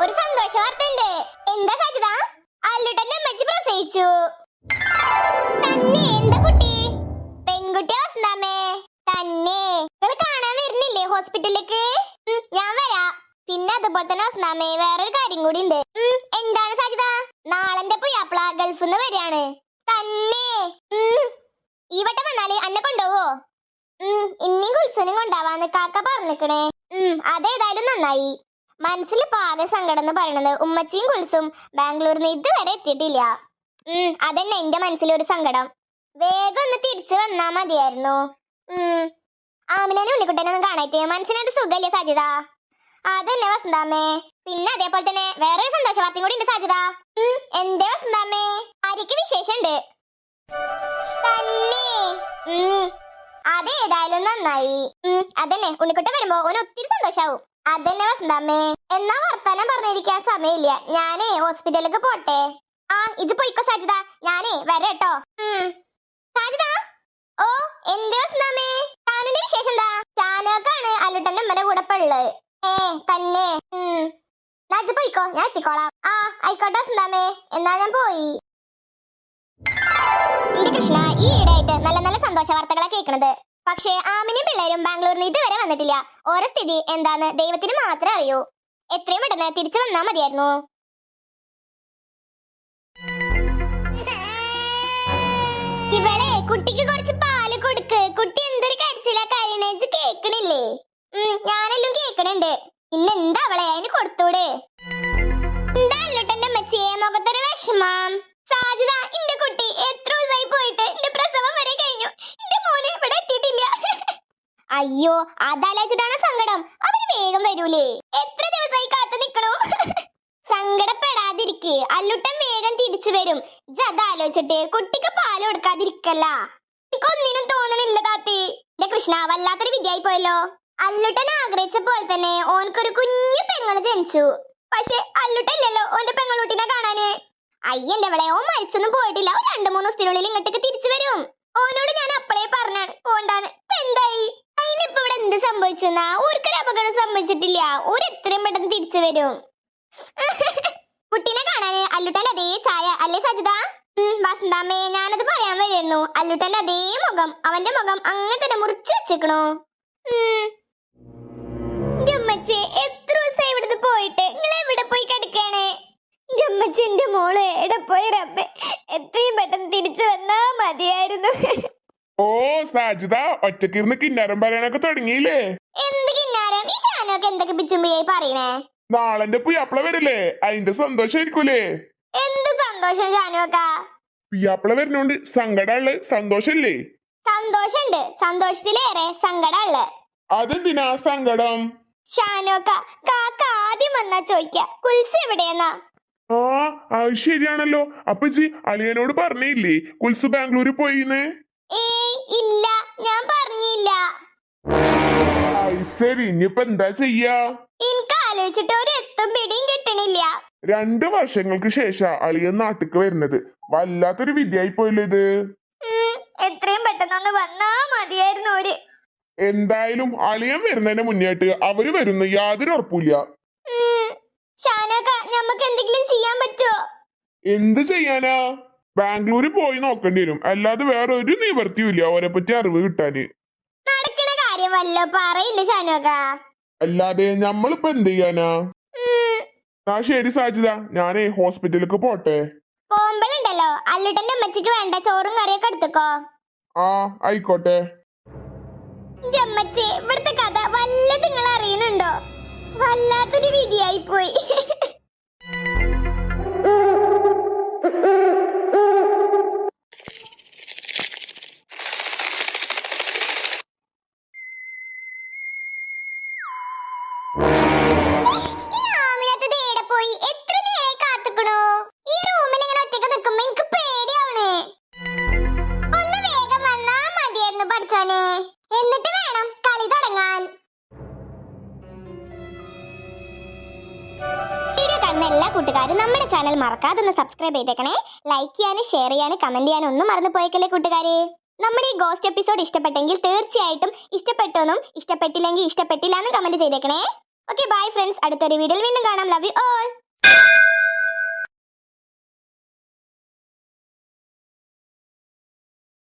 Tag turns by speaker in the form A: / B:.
A: ഒരു സന്തോഷ വാർത്ത ഉണ്ട് എന്താ സജിത? അല്ലുട്ടന്റെ അമ്മച്ചി പ്രസവിച്ചു. തന്നെ എന്താ കുട്ടി? തന്നെ. കാണാൻ വരുന്നില്ലേ ഹോസ്പിറ്റലിലേക്ക്? ഞാൻ പിന്നെ അതുപോലെ തന്നെ വേറൊരു കാര്യം കൂടി ഉണ്ട്. എന്താണ് സജിത? നാളെന്റെ പുയ്യാപ്പിള ഗൾഫിൽ നിന്ന് വരികയാണ്. തന്നെ. ഈ വട്ടം വന്നാൽ അന്നെ കൊണ്ടുപോവോ? ഉം, ഇനിയും കുൽസനും കൊണ്ടാവാന്ന് കാക്ക പറഞ്ഞിക്കണേ. അതേതായാലും നന്നായി. മനസ്സിൽ പാകെ സങ്കടം എന്ന് പറയണത് ഉമ്മച്ചിയും കുൽസും ബാംഗ്ലൂരിൽ നിന്ന് ഇതുവരെ എത്തിയിട്ടില്ല. ഉം അതന്നെ എന്റെ മനസ്സിലൊരു സങ്കടം. വേഗം ഒന്ന് തിരിച്ചു വന്നാ മതിയായിരുന്നു. ഉം ആമിനെ ഉണ്ണിക്കുട്ടനൊന്നും കാണായിട്ട് മനസ്സിനൊരു സുഖല്ലേ സാധ്യത അതന്നെ വസന്താമേ പിന്നെ അതേപോലെ തന്നെ വേറൊരു സന്തോഷ വാർത്തയും കൂടി ഉണ്ട് സാധ്യത എന്തേ വസന്താമേ അരിക്ക് വിശേഷമുണ്ട് തന്നെ. അതേതായാലും നന്നായി. അതന്നെ ഉണ്ണിക്കുട്ടൻ വരുമ്പോ ഓന് ഒത്തിരി സന്തോഷാവും. അതന്നെ വസന്തമ്മേ എന്നാ വർത്താനം പറഞ്ഞിരിക്കാൻ സമയമില്ല. ഞാനേ ഹോസ്പിറ്റലിലേക്ക് പോട്ടെ. ആ ഇത് പോയിക്കോ സജിത ഞാനേ വരട്ടോ. സജിത ഓ എന്ത് വസന്തമ്മേ താനുന്റെ വിശേഷം എന്താ? ചാനക്കാണ് അല്ലുട്ടന്റെ അമ്മയുടെ കൂടെ പള്ളത് ഏ തന്നെ. ഉം. പോയിക്കോ. ഞാൻ എത്തിക്കോളാം. ആ ആയിക്കോട്ടെ വസന്തമ്മേ എന്നാ ഞാൻ പോയി. കൃഷ്ണ? ഈ ഈടായിട്ട് നല്ല നല്ല സന്തോഷ വാർത്തകളാ കേൾക്കണത് പക്ഷേ ആമിനും പിള്ളേരും ബാംഗ്ലൂരിൽ ഇതുവരെ വന്നിട്ടില്ല. ഓരോ സ്ഥിതി എന്താന്ന് ദൈവത്തിന് മാത്രമേ അറിയൂ. എത്രയും പെട്ടെന്ന് തിരിച്ചു വന്നാ മതിയായിരുന്നു. ഇവളെ കുട്ടിക്ക് കുറച്ച് പാൽ കൊടുക്ക്. കുട്ടി എന്തൊരു കരച്ചിലാ കരിണേജ് കേക്കണില്ലേ? ഞാനെല്ലാം കേക്കണുണ്ട്. പിന്നെ എന്താ അവളെ? അതിന് കൊടുത്തൂടെ? എന്താ അല്ലോട്ടെന്റെ അമ്മച്ചിയെ? മുഖത്തൊരു വിഷമം. സാജിത എന്റെ കുട്ടി എത്ര ദിവസമായി പോയിട്ട് എന്റെ പ്രസവം വരെ കഴിഞ്ഞു എന്റെ മോന് ഇവിടെ എത്തിയിട്ടില്ല അയ്യോ അതാലോചിച്ചിട്ടാണ് സങ്കടം? അവർ വേഗം വരൂലേ. എത്ര ദിവസമായി കാത്തു നിക്കണു? സങ്കടപ്പെടാതിരിക്കേ. അല്ലുട്ടൻ വേഗം തിരിച്ചു വരും. ഇജ്ജ് അതാലോചിച്ചിട്ട് കുട്ടിക്ക് പാൽ കൊടുക്കാതിരിക്കല്ല. എനിക്കൊന്നിനും തോന്നണില്ല താത്തി. എന്റെ കൃഷ്ണ വല്ലാത്തൊരു വിദ്യയായി പോയല്ലോ. അല്ലുട്ടൻ ആഗ്രഹിച്ച പോലെ തന്നെ ഓനക്കൊരു കുഞ്ഞു പെങ്ങൾ ജനിച്ചു. പക്ഷെ അല്ലുട്ടല്ലല്ലോ ഓന്റെ പെങ്ങളുട്ടിനെ കാണാന്. അയ്യന്റെ അവളെ ഓൻ മരിച്ചൊന്നും പോയിട്ടില്ല. ഒരു രണ്ടു മൂന്ന് ദിവസത്തിനുള്ളിൽ ഇങ്ങോട്ടേക്ക് തിരിച്ചു വരും. ഓനോട് ഞാൻ അപ്പളേ പറഞ്ഞാണ്. പോണ്ടാന്ന്. എന്തായി? അതിനിപ്പോ ഇവിടെ എന്ത് സംഭവിച്ചെന്നാ? ഓർക്കൊരു അപകടം സംഭവിച്ചിട്ടില്ല. ഒരു എത്രയും പെട്ടെന്ന് തിരിച്ചു വരും. കുട്ടീനെ കാണാന് അല്ലുട്ടൻ അതേ ചായ. അല്ലേ സജിത? വസന്താമ്മേ ഞാനത് പറയാൻ വരുന്നു. അല്ലുട്ടന്റെ അതേ മുഖം അവന്റെ മുഖം അങ്ങനെ തന്നെ മുറിച്ചു വെച്ചേക്കണു. എത്ര ദിവസം ഇവിടുന്ന് പോയിട്ട്? നിങ്ങൾ എവിടെ പോയി കിടക്കാണ് എന്റെ മോൾ എവിടെ പോയി റബ്ബെ? എത്രയും പെട്ടെന്ന് തിരിച്ചു വന്നാ മതിയായിരുന്നു.
B: ഓ സാജിത ഒറ്റക്കിരുന്ന് കിന്നാരം പറയാനൊക്കെ തുടങ്ങിയില്ലേ?
A: എന്ത് കിന്നാരം? ഈ ഷാനൊക്കെ എന്തൊക്കെ പിച്ചുമ്പിയായി പറയണേ?
B: നാളെന്റെ പുയ്യാപ്പിള വരില്ലേ? അതിന്റെ സന്തോഷായിരിക്കൂലേ?
A: എന്ത് സന്തോഷം ഷാനുക്ക
B: പുയ്യാപ്പിള വരുന്നോണ്ട് സങ്കടമുള്ള സന്തോഷല്ലേ?
A: സന്തോഷണ്ട്. സന്തോഷത്തിലേറെ സങ്കടമുള്ള
B: അതെന്തിനാ സങ്കടം?
A: ഷാനോക്ക കാക്ക ആദ്യം വന്നാ ചോദിക്ക കുൽസ് എവിടെയെന്നാ?
B: ആ അത് ശരിയാണല്ലോ. അപ്പച്ചി അളിയനോട് പറഞ്ഞില്ലേ കുൽസു ബാംഗ്ലൂര് പോയിന്ന്?
A: ഏയ് ഇല്ല. ഞാൻ പറഞ്ഞില്ല.
B: ശരി. ഇനിയിപ്പോ എന്താ ചെയ്യാ?
A: എനിക്ക് ആലോചിച്ചിട്ട് ഒരു എത്തും പിടിയും കിട്ടണില്ല.
B: രണ്ട് വർഷങ്ങൾക്ക് ശേഷം അളിയൻ നാട്ടിക്ക് വരുന്നത്. വല്ലാത്തൊരു വിദ്യയായി പോയല്ലോ ഇത്.
A: ഉം, എത്രയും പെട്ടെന്നൊന്ന് വന്നാ മതിയായിരുന്നു ഒരു
B: എന്തായാലും അളിയൻ വരുന്നതിന് മുന്നേട്ട് അവർ വരുന്ന യാതൊരു ഉറപ്പില്ല
A: ഷാനോക്ക നമുക്ക് എന്തെങ്കിലും ചെയ്യാൻ പറ്റുമോ
B: എന്ത് ചെയ്യാനാ? ബാംഗ്ലൂരിൽ പോയി നോക്കേണ്ടി വരും. അല്ലാതെ വേറെ ഒരു നിവർത്തിയും ഇല്ല അവരെ പറ്റി അറിവ് കിട്ടാന്
A: നടക്കണ കാര്യമല്ലോ പറയില്ല
B: അല്ലാതെ നമ്മളിപ്പോ എന്ത് ചെയ്യാനാ? ആ ശരി സാജിത ഞാനേ ഹോസ്പിറ്റലിലേക്ക് പോട്ടെ.
A: പോകുമ്പോഴുണ്ടല്ലോ അല്ലുട്ടന്റെ അമ്മച്ചിക്ക് വേണ്ട ചോറും കറിയൊക്കെ എടുത്തുക്കോ.
B: ആ ആയിക്കോട്ടെ.
A: അമ്മച്ചി ഇവിടുത്തെ കഥ വല്ലതും നിങ്ങൾ അറിയണുണ്ടോ? വല്ലാത്തൊരു വിധിയായി പോയി. എന്നിട്ട് വേണം കളി തുടങ്ങാൻ. വീഡിയോ കാണുന്ന എല്ലാ കൂട്ടുകാരും നമ്മുടെ ചാനൽ മറക്കാതെ ഒന്ന് സബ്സ്ക്രൈബ് ചെയ്തേക്കണേ. ലൈക്ക് ചെയ്യാനും ഷെയർ ചെയ്യാനും കമന്റ് ചെയ്യാനും ഒന്നും മറന്നു പോയേക്കല്ലേ കൂട്ടുകാരെ. നമ്മുടെ ഈ ഗോസ്റ്റ് എപ്പിസോഡ് ഇഷ്ടപ്പെട്ടെങ്കിൽ തീർച്ചയായിട്ടും ഇഷ്ടപ്പെട്ടെന്നും ഇഷ്ടപ്പെട്ടില്ലെങ്കിൽ ഇഷ്ടപ്പെട്ടില്ല എന്നും കമന്റ് ചെയ്തേക്കണേ. ഓക്കെ ബൈ ഫ്രണ്ട്സ് അടുത്തൊരു വീഡിയോയിൽ വീണ്ടും കാണാം. Love you all